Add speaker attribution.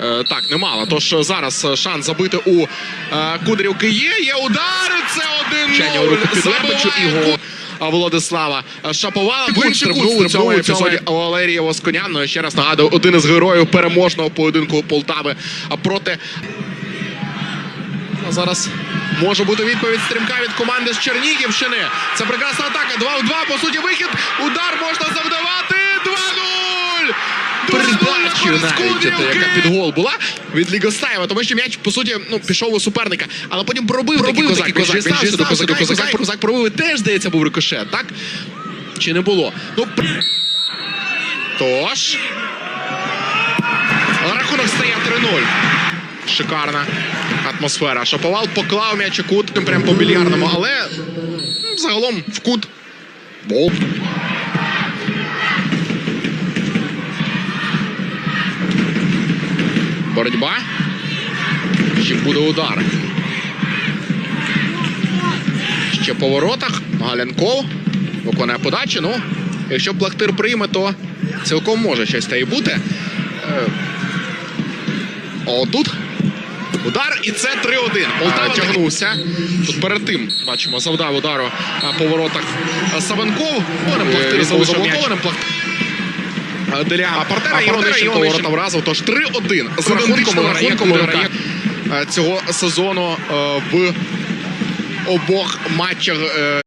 Speaker 1: Е, так, немало. Тож е, зараз е, шанс забити у Кудрівки є. Є удар. Це один
Speaker 2: гол.
Speaker 1: Владислава Шаповала.
Speaker 2: Стрибнув у цьому
Speaker 1: епізоді Валерія Восконян. Ну, ще раз нагадую, один із героїв переможного поєдинку Полтави а проти. А зараз може бути відповідь стрімка від команди з Чернігівщини. Це прекрасна атака. 2 в 2. По суті, вихід. Удар можна завдавати. 2-0! 2-0
Speaker 2: Передачею
Speaker 1: на
Speaker 2: навіть, яка
Speaker 1: яка підгол була від Лігостаєва, тому що м'яч, по суті, ну, пішов у суперника, але потім пробив,
Speaker 2: Пробив такий козак.
Speaker 1: Він же до козака, козак, козак пробив, і теж, здається, був рикошет, так? Чи не було? Ну, Тож. Рахунок стає 3-0. Шикарна атмосфера. Шаповал поклав м'яч у кут, прям по більярдному, але загалом в кут. Бол. Боротьба. Ще буде удар. Ще по воротах. Галянков виконує подачу. Ну, якщо Плахтир прийме, то цілком може щось та й бути. Е, О, тут. Удар, і це 3-1. Полтава тягнувся. Тут перед тим бачимо, завдав удару а, по воротах Савенков.
Speaker 2: Був заблокованим.
Speaker 1: А, Деля
Speaker 2: А партера
Speaker 1: Іонищенко
Speaker 2: Іван
Speaker 1: вразив. Тож 3-1 з рахунком
Speaker 2: виграє.
Speaker 1: е, цього сезону е, в обох матчах. е,